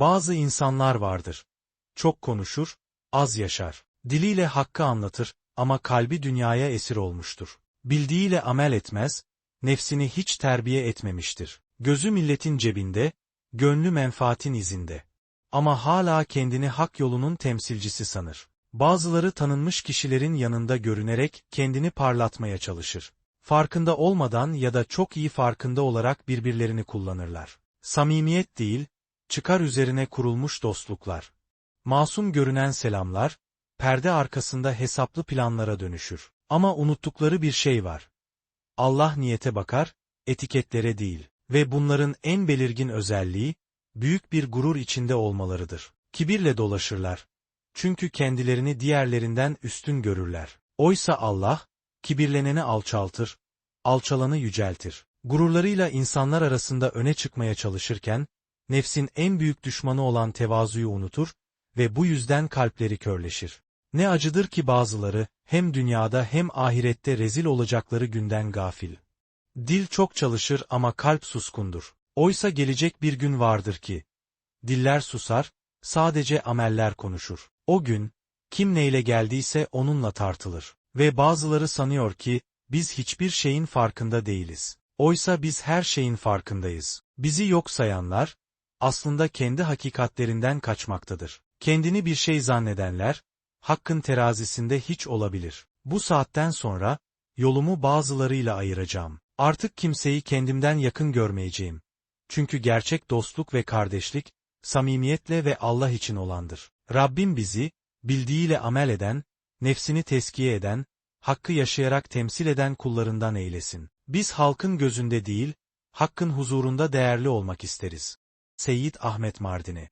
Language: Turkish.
Bazı insanlar vardır. Çok konuşur, az yaşar. Diliyle hakkı anlatır ama kalbi dünyaya esir olmuştur. Bildiğiyle amel etmez, nefsini hiç terbiye etmemiştir. Gözü milletin cebinde, gönlü menfaatin izinde. Ama hala kendini hak yolunun temsilcisi sanır. Bazıları tanınmış kişilerin yanında görünerek kendini parlatmaya çalışır. Farkında olmadan ya da çok iyi farkında olarak birbirlerini kullanırlar. Samimiyet değil, çıkar üzerine kurulmuş dostluklar. Masum görünen selamlar, perde arkasında hesaplı planlara dönüşür. Ama unuttukları bir şey var. Allah niyete bakar, etiketlere değil. Ve bunların en belirgin özelliği, büyük bir gurur içinde olmalarıdır. Kibirle dolaşırlar. Çünkü kendilerini diğerlerinden üstün görürler. Oysa Allah, kibirleneni alçaltır, alçalanı yüceltir. Gururlarıyla insanlar arasında öne çıkmaya çalışırken, nefsin en büyük düşmanı olan tevazuyu unutur ve bu yüzden kalpleri körleşir. Ne acıdır ki bazıları, hem dünyada hem ahirette rezil olacakları günden gafil. Dil çok çalışır ama kalp suskundur. Oysa gelecek bir gün vardır ki, diller susar, sadece ameller konuşur. O gün, kim neyle geldiyse onunla tartılır. Ve bazıları sanıyor ki, biz hiçbir şeyin farkında değiliz. Oysa biz her şeyin farkındayız. Bizi yok sayanlar, aslında kendi hakikatlerinden kaçmaktadır. Kendini bir şey zannedenler, hakkın terazisinde hiç olabilir. Bu saatten sonra, yolumu bazılarıyla ayıracağım. Artık kimseyi kendimden yakın görmeyeceğim. Çünkü gerçek dostluk ve kardeşlik, samimiyetle ve Allah için olandır. Rabbim bizi, bildiğiyle amel eden, nefsini teskiye eden, hakkı yaşayarak temsil eden kullarından eylesin. Biz halkın gözünde değil, hakkın huzurunda değerli olmak isteriz. Seyyid Ahmet Mardini